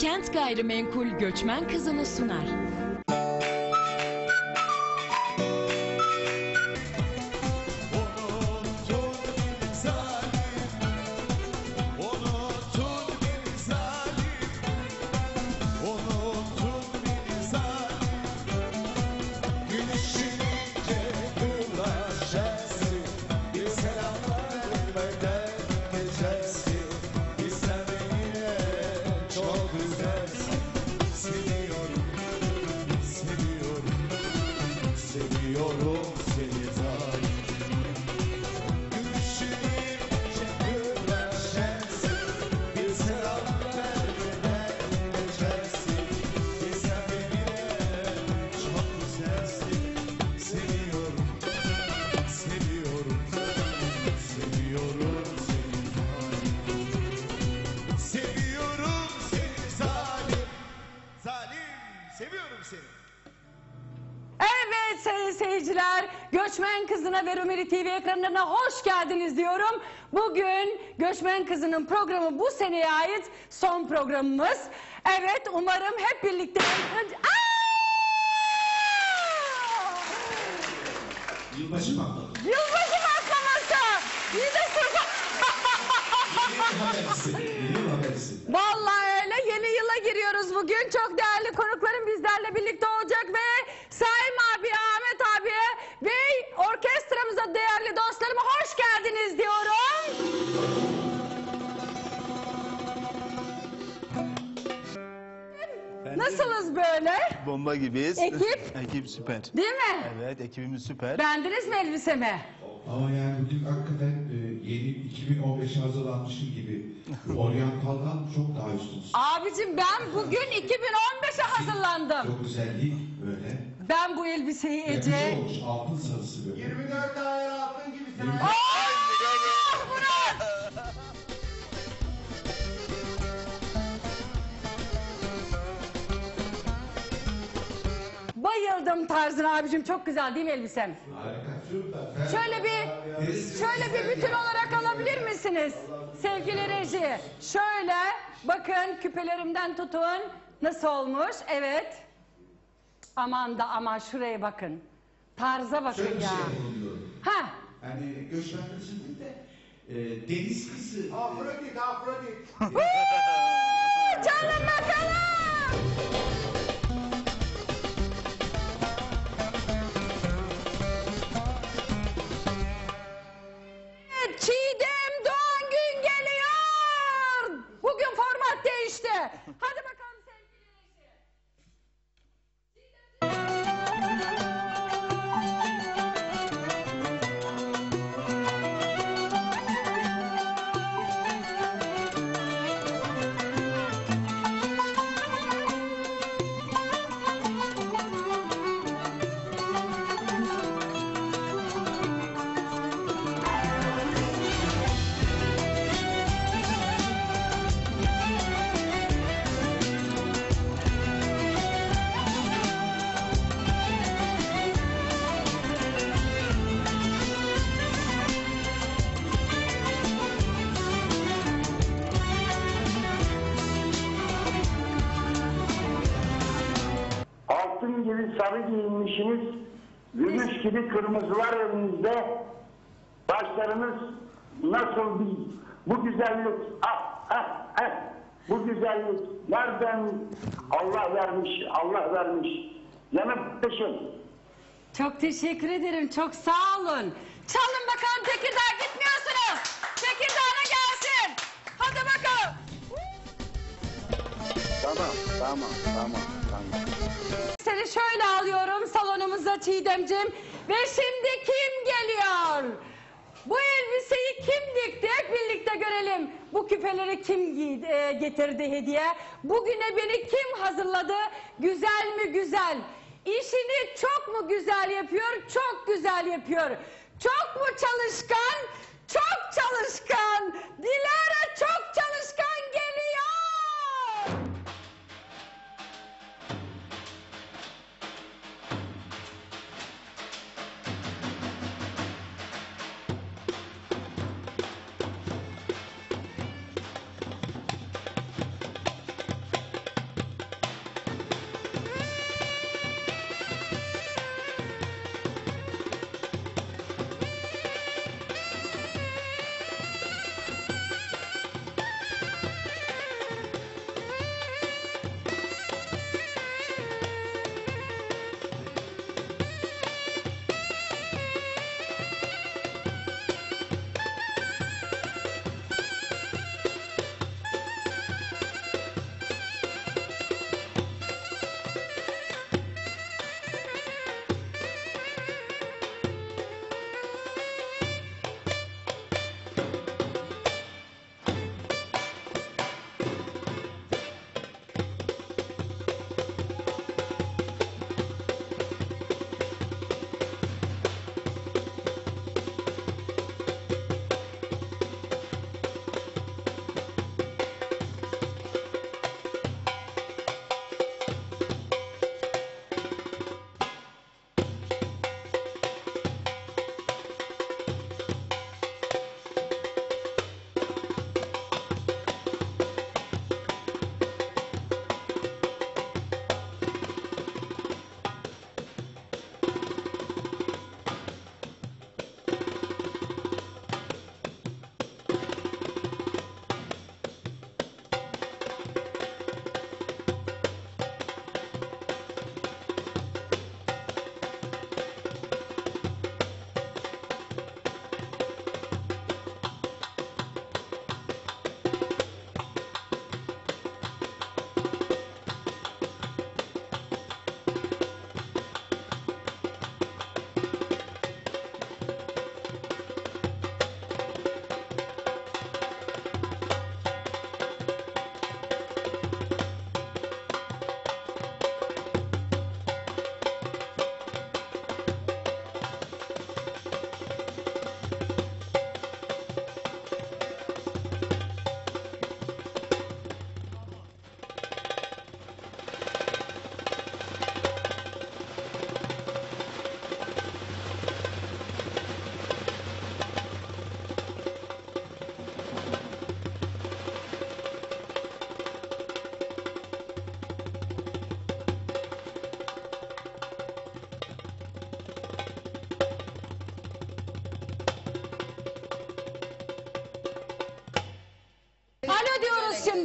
Kent Gayrimenkul Göçmen Kızını sunar. Kızına ve Rumeli TV ekranlarına hoş geldiniz diyorum. Bugün Göçmen Kızı'nın programı bu seneye ait son programımız. Evet umarım hep birlikte... Aa! Yılbaşı mı atladın? Yılbaşı patlaması! Yıl haberisi. Vallahi öyle yeni yıla giriyoruz bugün. Çok değerli konuklarım bizlerle birlikte olacak ve Saim abi, Ahmet abiye ve orkestramıza değerli dostlarıma hoş geldiniz diyorum. Nasılız böyle? Bomba gibiyiz. Ekip? Ekip süper. Değil mi? Evet ekibimiz süper. Beğendiniz mi elbisemi? Ama yani bugün hakikaten e, yeni 2015'e hazırlanmışım gibi. Oryantal'dan çok daha üstünsün. Abicim ben bugün 2015'e hazırlandım. Çok güzel değil böyle. Ben bu elbiseyi Ece... olmuş altın sarısı böyle. 24 ayar Bayıldım tarzına abicim çok güzel değil mi elbisem? Harika. Şöyle bir şöyle bir bütün olarak alabilir misiniz? Sevgili reji. Şöyle bakın küpelerimden tutun. Nasıl olmuş? Evet. Aman da aman şuraya bakın. Tarza bakın ya. şey yapalım diyorum. Ha. Yani göçmen kızı değil de e, deniz kızı. Afrodit, Afrodit. Huu, Çalın bakalım. Gibi sarı giyinmişsiniz, gümüş gibi kırmızılar elinizde, başlarınız nasıl bir, bu güzellik, ah ah ah, bu güzellik nereden Allah vermiş, Allah vermiş. Yanıp peşin. Çok teşekkür ederim. Çok sağ olun. Çalın bakalım Tekirdağ gitmiyorsunuz. Tekirdağ'a gelsin. Hadi bakalım. Tamam, tamam, tamam, tamam. Seni şöyle alıyorum salonumuza Çiğdem'cim. Ve şimdi kim geliyor? Bu elbiseyi kim dikti? Hep birlikte görelim. Bu küpeleri kim giydi, e, getirdi hediye? Bugüne beni kim hazırladı? Güzel mi güzel? İşini çok mu güzel yapıyor? Çok güzel yapıyor. Çok mu çalışkan? Çok çalışkan. Dilara çok çalışkan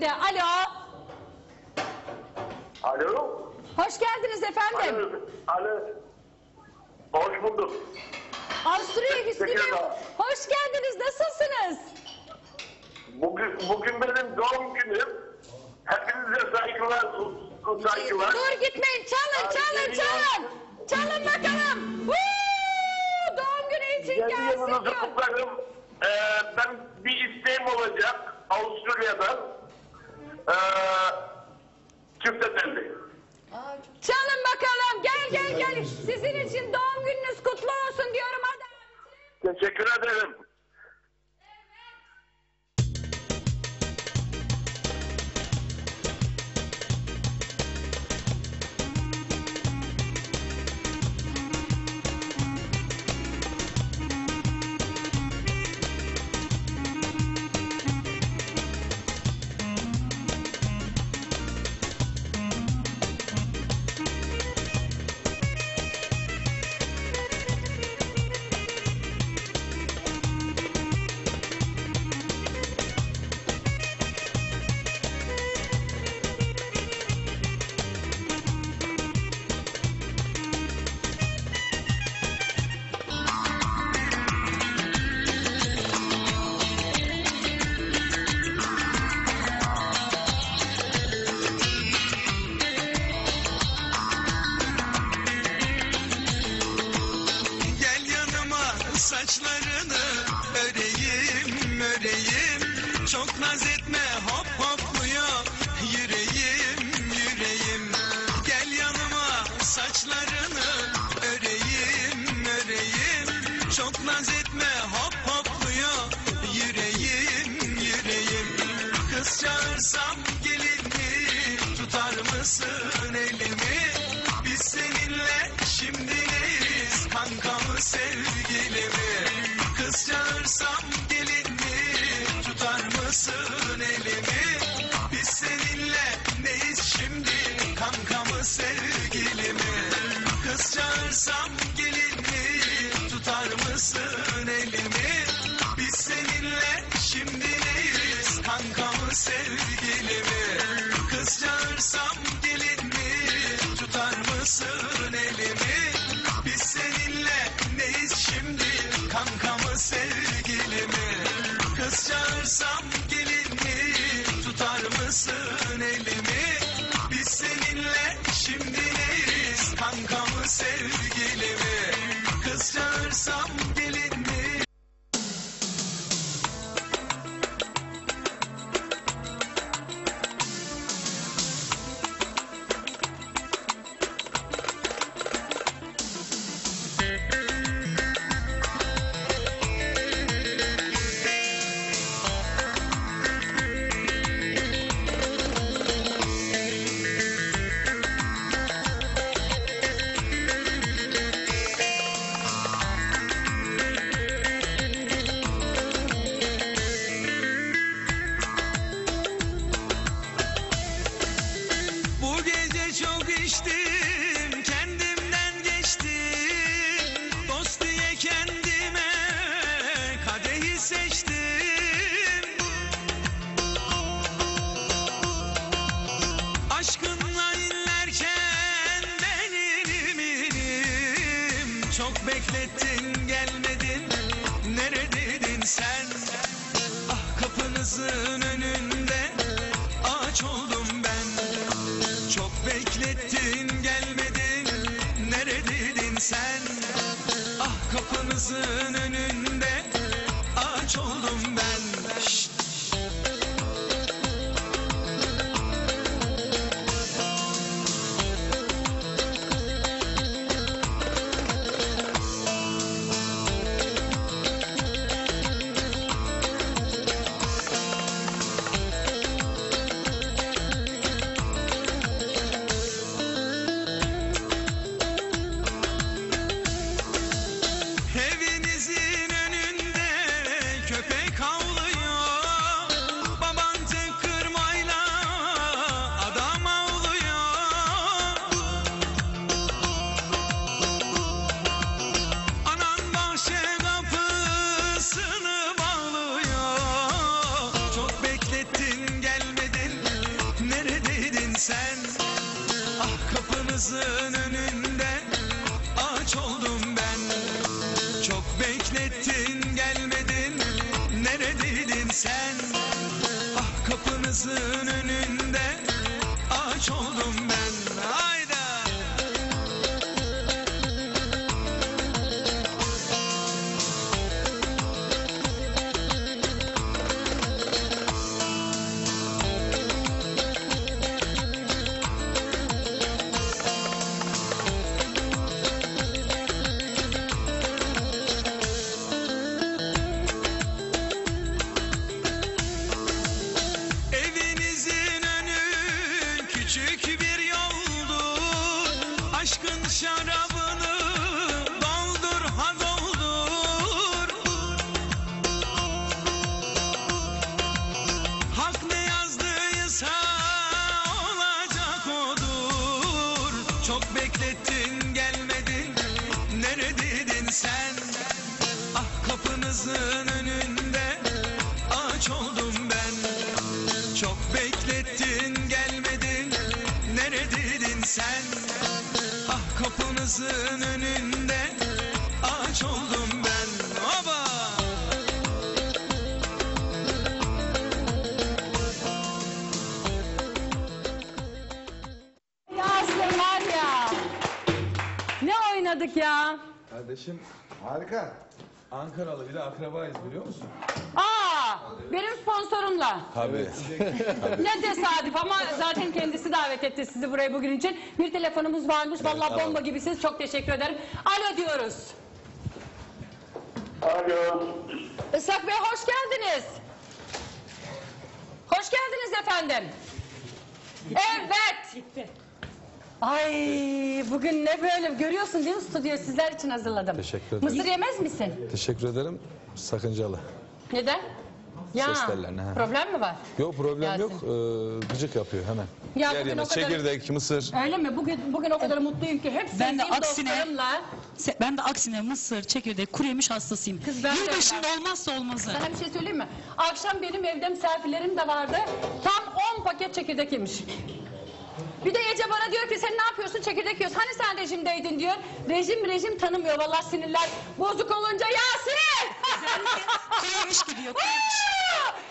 de. Alo. Alo. Hoş geldiniz efendim. Alo. Alo. Hoş bulduk. Avusturya Hüsnü Hoş geldiniz. Nasılsınız? Bugün, bugün benim doğum günüm. Hepinize saygılar. saygılar. Dur gitmeyin. Çalın, çalın, çalın. Çalın bakalım. Woo! Doğum günü için gelsin. Yeni yılınızı kutlarım. Ee, ben bir isteğim olacak Avusturya'dan. Ee, e, çift. Çalın bakalım. Gel gel gel. Sizin için doğum gününüz kutlu olsun diyorum hadi. Teşekkür ederim. Oldum ben kapınızın önünde ağaç oldum ben Çok beklettin gelmedin neredeydin sen Ah kapınızın önünde ağaç oldum ben Oba! Yasin var ya. Ne oynadık ya? Kardeşim harika. Ankaralı bir de akrabayız biliyor musun? Aa, benim sponsorumla. Tabii. Ne tesadüf ama zaten kendisi davet etti sizi buraya bugün için. Bir telefonumuz varmış. Vallahi bomba gibisiniz. Çok teşekkür ederim. Alo diyoruz. Alo. Isak Bey hoş geldiniz. Hoş geldiniz efendim. Evet. Ay bugün ne böyle görüyorsun değil mi stüdyo sizler için hazırladım. Teşekkür ederim. Mısır yemez misin? Teşekkür ederim. Sakıncalı. Neden? Ya Ses tellerine, he. problem mi var? Yok problem Gelsin. yok. Ee, gıcık yapıyor hemen. Ya Yer bugün yemez. o kadar- Çekirdek, mısır. Öyle mi? Bugün bugün o kadar mutluyum ki hep Ben de sevdiğim aksine- dostlarımla Se- Ben de aksine mısır, çekirdek, kuru yemiş hastasıyım. Kız ben de Yılbaşında olmazsa olmazı. Sana bir şey söyleyeyim mi? Akşam benim evde misafirlerim de vardı. Tam 10 paket çekirdek yemiş. Bir de Ece bana diyor ki sen ne yapıyorsun çekirdek yiyorsun. Hani sen rejimdeydin diyor. Rejim rejim tanımıyor. Vallahi sinirler bozuk olunca Yasin! Yemiş gidiyor.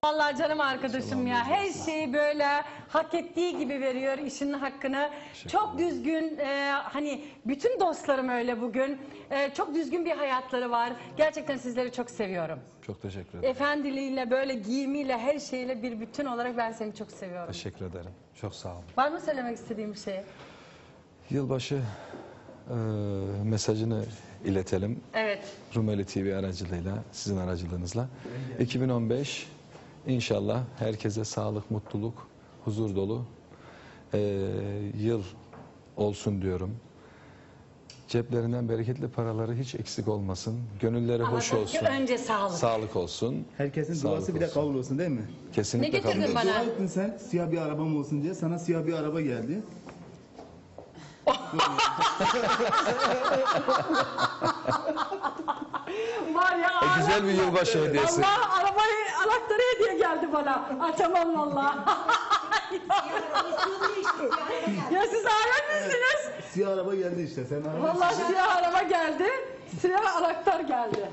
Vallahi canım arkadaşım ya her şeyi böyle hak ettiği gibi veriyor işinin hakkını. Çok düzgün e, hani bütün dostlarım öyle bugün. E, çok düzgün bir hayatları var. Gerçekten sizleri çok seviyorum. Çok teşekkür ederim. Efendiliğiyle böyle giyimiyle her şeyle bir bütün olarak ben seni çok seviyorum. Teşekkür ederim. Çok sağ olun. Var mı söylemek istediğim bir şey? Yılbaşı e, mesajını iletelim. Evet. Rumeli TV aracılığıyla, sizin aracılığınızla. 2015 inşallah herkese sağlık, mutluluk, huzur dolu e, yıl olsun diyorum. Ceplerinden bereketli paraları hiç eksik olmasın. Gönülleri hoş Ama olsun. Önce sağlık. Sağlık olsun. Herkesin Sağlık duası bir de olsun. kabul olsun değil mi? Ne Kesinlikle getirdin kabul bana? Dua ettin sen siyah bir arabam olsun diye sana siyah bir araba geldi. Var ya. E, güzel bir yılbaşı hediyesi. Allah arabayı anahtarı hediye geldi bana. Açamam vallahi. ya siz alem misiniz? Siyah araba geldi işte sen araba. Vallahi siyah araba geldi. Siyah anahtar geldi.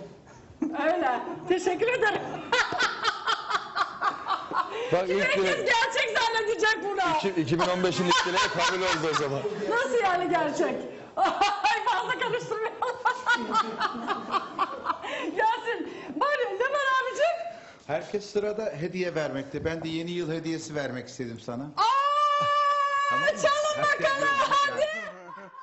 Öyle. Teşekkür ederim. Bak ilk Herkes dile- gerçek zannedecek bunu. iki- 2015'in ilk dileği kabul oldu o zaman. Nasıl yani gerçek? Ay fazla karıştırmayalım. Yasin, ya ne var abicim? Herkes sırada hediye vermekte. Ben de yeni yıl hediyesi vermek istedim sana. Aa, çalın Herkes bakalım hadi. yani. İstemiştim araba geldi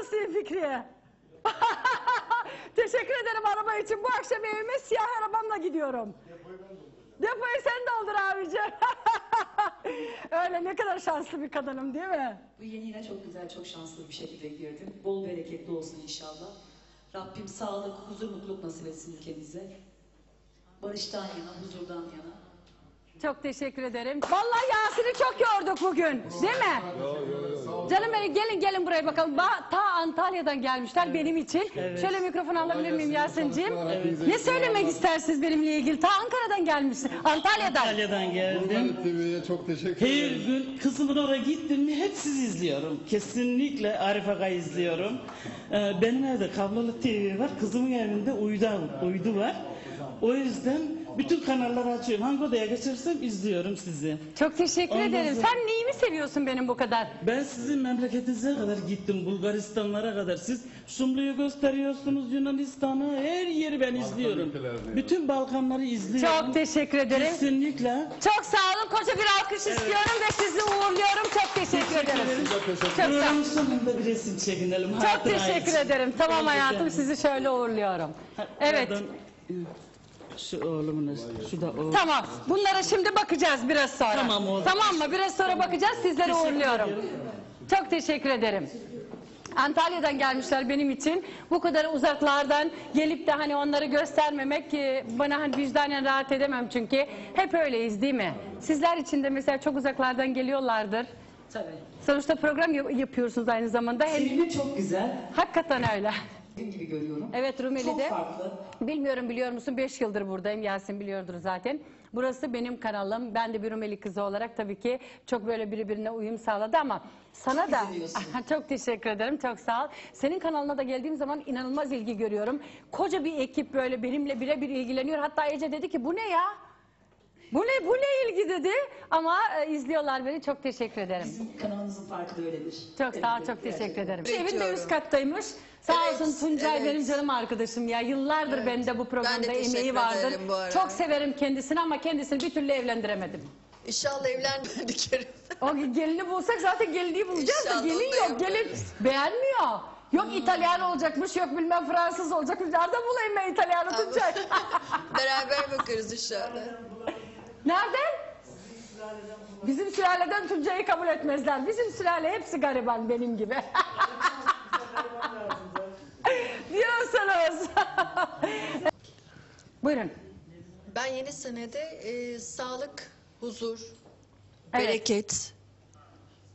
şanslıyım Fikriye. Teşekkür ederim araba için. Bu akşam evime siyah arabamla gidiyorum. Depoyu sen doldur abicim. Öyle ne kadar şanslı bir kadınım değil mi? Bu yeni yine çok güzel, çok şanslı bir şekilde girdim. Bol bereketli olsun inşallah. Rabbim sağlık, huzur, mutluluk nasip etsin ülkemize. Barıştan yana, huzurdan yana. Çok teşekkür ederim. Vallahi Yasin'i çok yorduk bugün. Değil mi? Canım benim gelin gelin buraya bakalım. Ba- ta Antalya'dan gelmişler benim için. Şöyle mikrofon alabilir miyim Yasin'cim? Ne söylemek istersiniz benimle ilgili? Ta Ankara'dan gelmişsin. Antalya'dan. Antalya'dan geldim. TV'ye çok teşekkür Her gün kızımın oraya gittim mi hep sizi izliyorum. Kesinlikle Arif Aga'yı izliyorum. Ee, benim evde kablolu TV var. Kızımın evinde uydu, uydu var. O yüzden bütün kanalları açıyorum. Hangi odaya geçersem izliyorum sizi. Çok teşekkür Ondan ederim. sonra- Sen neyimi seviyorsun benim bu kadar? Ben sizin memleketinize kadar gittim. Bulgaristanlara kadar. Siz Sumlu'yu gösteriyorsunuz. Yunanistan'ı. Her yeri ben izliyorum. Bütün Balkanları izliyorum. Çok teşekkür ederim. Kesinlikle. Çok sağ olun. Koca bir alkış istiyorum ve sizi uğurluyorum. Çok teşekkür ederim. Çok sağ Programın sonunda bir resim çekinelim. Çok hatıra teşekkür için. ederim. Tamam hayatım sizi şöyle uğurluyorum. Evet. Pardon. Şu oğlumun, şu da oğlum. Tamam. Bunlara şimdi bakacağız biraz sonra. Tamam oğlum. Tamam mı? Biraz sonra bakacağız. Sizleri Teşekkür uğurluyorum. ederim. Çok teşekkür ederim. Antalya'dan gelmişler benim için. Bu kadar uzaklardan gelip de hani onları göstermemek ki bana hani vicdanen rahat edemem çünkü. Hep öyleyiz değil mi? Sizler için de mesela çok uzaklardan geliyorlardır. Tabii. Sonuçta program yap- yapıyorsunuz aynı zamanda. Hem- Filmi çok güzel. Hakikaten öyle. Gibi görüyorum. Evet Rumeli'de. Çok farklı. Bilmiyorum biliyor musun 5 yıldır buradayım. Yasin biliyordur zaten. Burası benim kanalım. Ben de bir Rumeli kızı olarak tabii ki çok böyle birbirine uyum sağladı ama sana da izleniyorsun. çok teşekkür ederim. Çok sağ ol. Senin kanalına da geldiğim zaman inanılmaz ilgi görüyorum. Koca bir ekip böyle benimle birebir ilgileniyor. Hatta Ece dedi ki bu ne ya? Bu ne bu ne ilgi dedi ama e, izliyorlar beni. Çok teşekkür ederim. Bizim kanalımızın farkı da öyledir. Çok sağ ol, Evet, çok teşekkür ederim. Evin de üst kattaymış. Sağ Evet, olsun Tuncay evet. benim canım arkadaşım ya. Yıllardır Evet. bende bu programda Ben de teşekkür emeği vardır. ederim bu arada. Çok severim kendisini ama kendisini bir türlü evlendiremedim. İnşallah evlenmedik. O gelini bulsak zaten gelinliği bulacağız da İnşallah gelin da yok. Gelin yaparız. beğenmiyor. Yok İtalyan olacakmış, yok bilmem Fransız olacakmış. Nereden bulayım ben İtalyanı Tuncay? Beraber bakarız inşallah. Nereden? Bizim sülaleden Tuncay'ı kabul etmezler. Bizim sülale hepsi gariban benim gibi. Diyorsunuz. Buyurun. Ben yeni senede e, sağlık, huzur, Evet. bereket,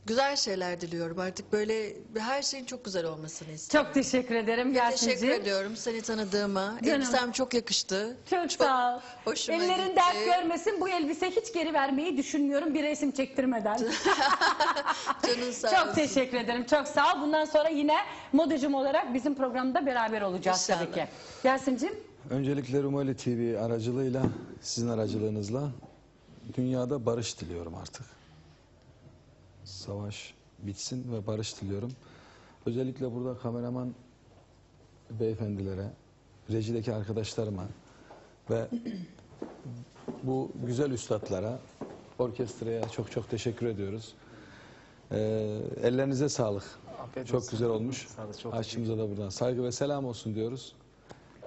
güzel şeyler diliyorum. Artık böyle her şeyin çok güzel olmasını istiyorum. Çok teşekkür ederim Teşekkür Yasin'ciğim. ediyorum seni tanıdığıma. Canım. Elbisem çok yakıştı. Çok sağ ol. hoşuma Ellerin gitti. dert görmesin. Bu elbise hiç geri vermeyi düşünmüyorum bir resim çektirmeden. Canın sağ çok olsun. teşekkür ederim. Çok sağ ol. Bundan sonra yine modacım olarak bizim programda beraber olacağız tabii İnşallah. ki. Yasin'cim Öncelikle Rumeli TV aracılığıyla, sizin aracılığınızla dünyada barış diliyorum artık. Savaş bitsin ve barış diliyorum. Özellikle burada kameraman beyefendilere, rejideki arkadaşlarıma ve bu güzel üstadlara, orkestraya çok çok teşekkür ediyoruz. Ee, ellerinize sağlık. çok güzel olmuş. Aşçımıza da buradan saygı ve selam olsun diyoruz.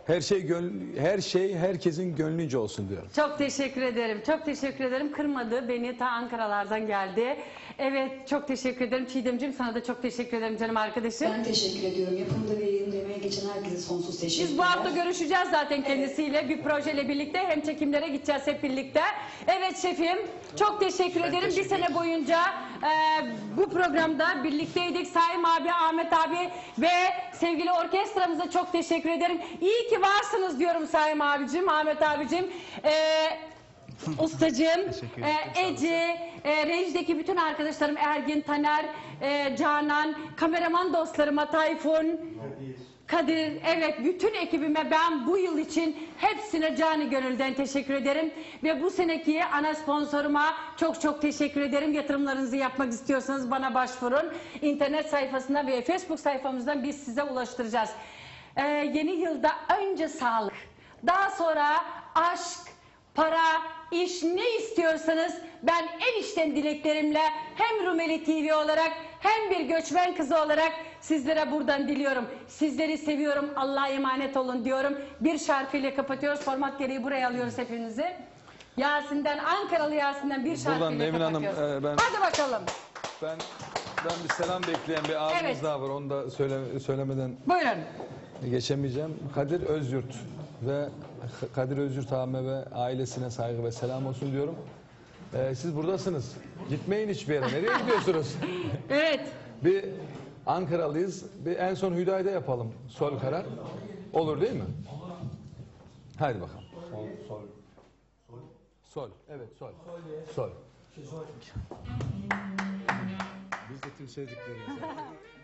Her şey gönl- her şey herkesin gönlünce olsun diyorum. çok teşekkür ederim. Çok teşekkür ederim. Kırmadı beni ta Ankara'lardan geldi. Evet çok teşekkür ederim. Çiğdemciğim sana da çok teşekkür ederim canım arkadaşım. Ben teşekkür ediyorum. Yapımda ve yayında emeği geçen herkese sonsuz teşekkürler. Biz bu hafta görüşeceğiz zaten kendisiyle bir projeyle birlikte hem çekimlere gideceğiz hep birlikte. Evet şefim çok teşekkür ederim. bir sene boyunca e, bu programda birlikteydik. Saim abi, Ahmet abi ve sevgili orkestramıza çok teşekkür ederim. İyi ki varsınız diyorum Saim abicim, Ahmet abicim. E, Ustacığım, e, Ece, e, rejideki bütün arkadaşlarım Ergin, Taner, e, Canan, kameraman dostlarıma Tayfun, Kadir, evet bütün ekibime ben bu yıl için hepsine canı gönülden teşekkür ederim. Ve bu seneki ana sponsoruma çok çok teşekkür ederim. Yatırımlarınızı yapmak istiyorsanız bana başvurun. İnternet sayfasından ve Facebook sayfamızdan biz size ulaştıracağız. Ee, yeni yılda önce sağlık, daha sonra aşk, para, iş ne istiyorsanız ben en içten dileklerimle hem Rumeli TV olarak hem bir göçmen kızı olarak sizlere buradan diliyorum. Sizleri seviyorum. Allah'a emanet olun diyorum. Bir şarkıyla kapatıyoruz. Format gereği buraya alıyoruz hepinizi. Yasin'den, Ankaralı Yasin'den bir şarkıyla Buradan Nevin Hanım, kapatıyoruz. e, ben- Hadi bakalım. Ben ben bir selam bekleyen bir abimiz Evet. daha var. Onu da söyle, söylemeden Buyurun. geçemeyeceğim. Kadir Özyurt ve Kadir Özyurt abime ve ailesine saygı ve selam olsun diyorum. Ee, siz buradasınız. Gitmeyin hiçbir yere. Nereye gidiyorsunuz? Evet. bir Ankaralıyız. Bir en son Hüdayi'de yapalım. Sol karar. Olur değil mi? Haydi bakalım. Sol, sol. Sol. Evet, sol. Sol. Biz de tüm sevdiklerimize.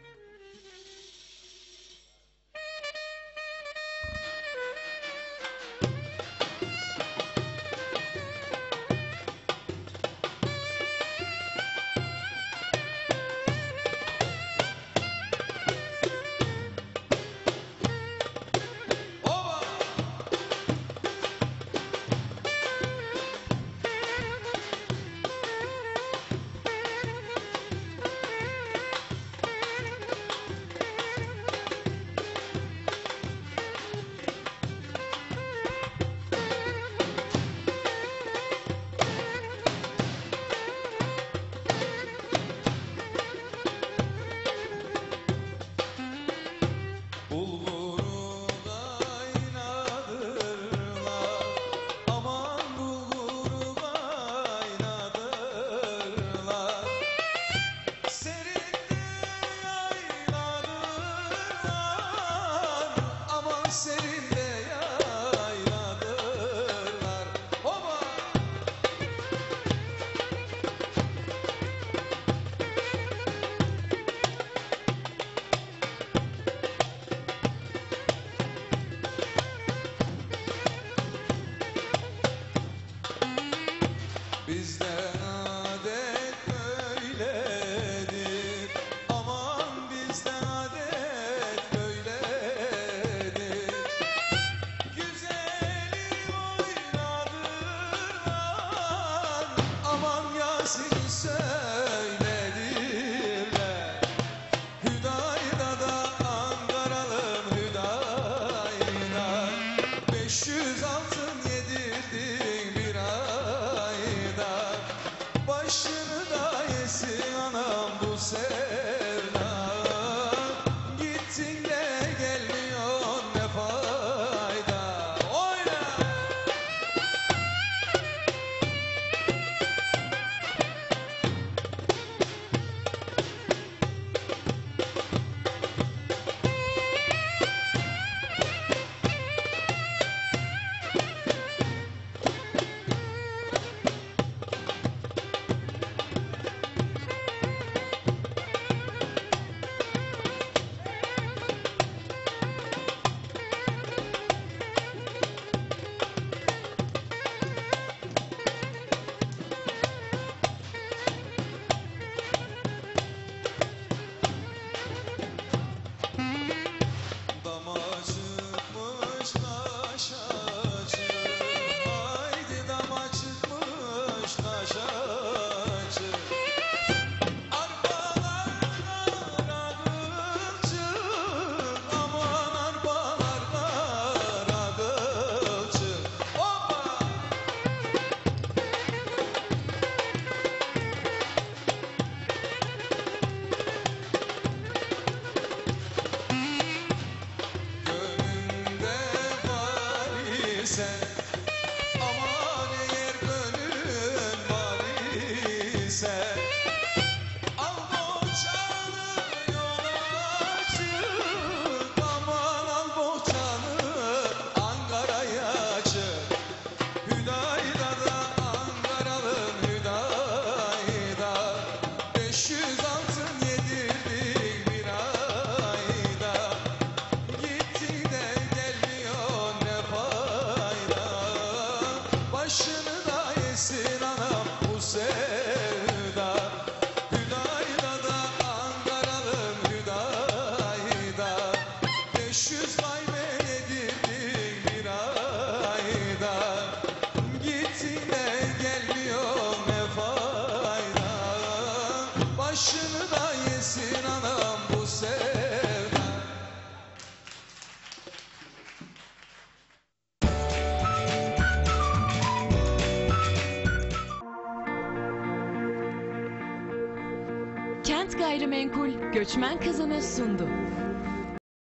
Aman Kent